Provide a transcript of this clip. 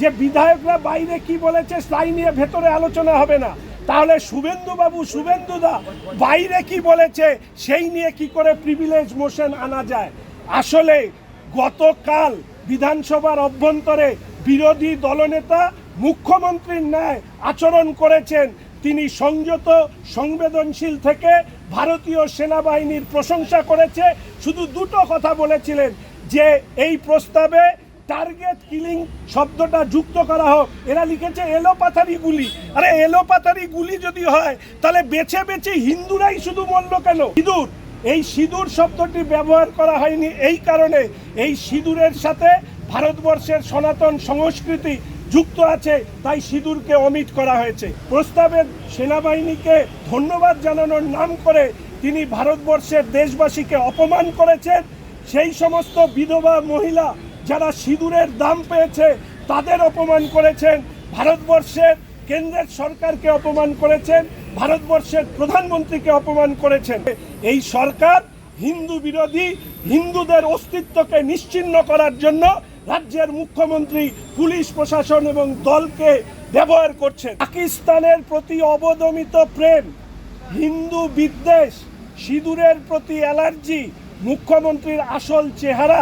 যে বিধায়করা বাইরে কি বলেছে তাই নিয়ে ভেতরে আলোচনা হবে না। তাহলে শুভেন্দু বাবু শুভেন্দু দা বাইরে কি বলেছে সেই নিয়ে কি করে প্রিভিলেজ মোশন আনা যায়? আসলে গতকাল বিধানসভার অভ্যন্তরে বিরোধী দলনেতা, মুখ্যমন্ত্রীর ন্যায় আচরণ করেছেন। তিনি সংযত, সংবেদনশীল থেকে ভারতীয় সেনাবাহিনীর প্রশংসা করেছে। শুধু দুটো কথা বলেছিলেন, যে এই প্রস্তাবে টার্গেট কিলিং শব্দটা যুক্ত করা হোক। এরা লিখেছে এলোপাথারি গুলি। আরে এলোপাথারি গুলি যদি হয়, তাহলে বেছে বেছে হিন্দুরাই শুধু মরল কেন? সিঁদুর। এই সিঁদুর শব্দটি ব্যবহার করা হয়নি এই কারণে। এই সিঁদুরের সাথে ভারতবর্ষের সনাতন সংস্কৃতি যুক্ত আছে, তাই সিঁদুরকে অমিট করা হয়েছে। প্রস্তাবে সেনাবাহিনীকে ধন্যবাদ জানানোর নাম করে তিনি ভারতবর্ষের দেশবাসীকে অপমান করেছেন। সেই সমস্ত বিধবা মহিলা যারা সিঁদুরের দাম পেয়েছে, তাদের অপমান করেছেন। ভারতবর্ষের কেন্দ্রের সরকারকে অপমান করেছেন, ভারতবর্ষের প্রধানমন্ত্রীকে অপমান করেছেন। এই সরকার হিন্দু বিরোধী, হিন্দুদের অস্তিত্বকে নিশ্চিহ্ন করার জন্য রাজ্যের মুখ্যমন্ত্রী, পুলিশ প্রশাসন এবং দলকে ব্যবহার করছে পাকিস্তানের প্রতি অবদমিত প্রেম, হিন্দু বিদ্বেষ, সিঁদুরের প্রতি অ্যালার্জি, মুখ্যমন্ত্রীর আসল চেহারা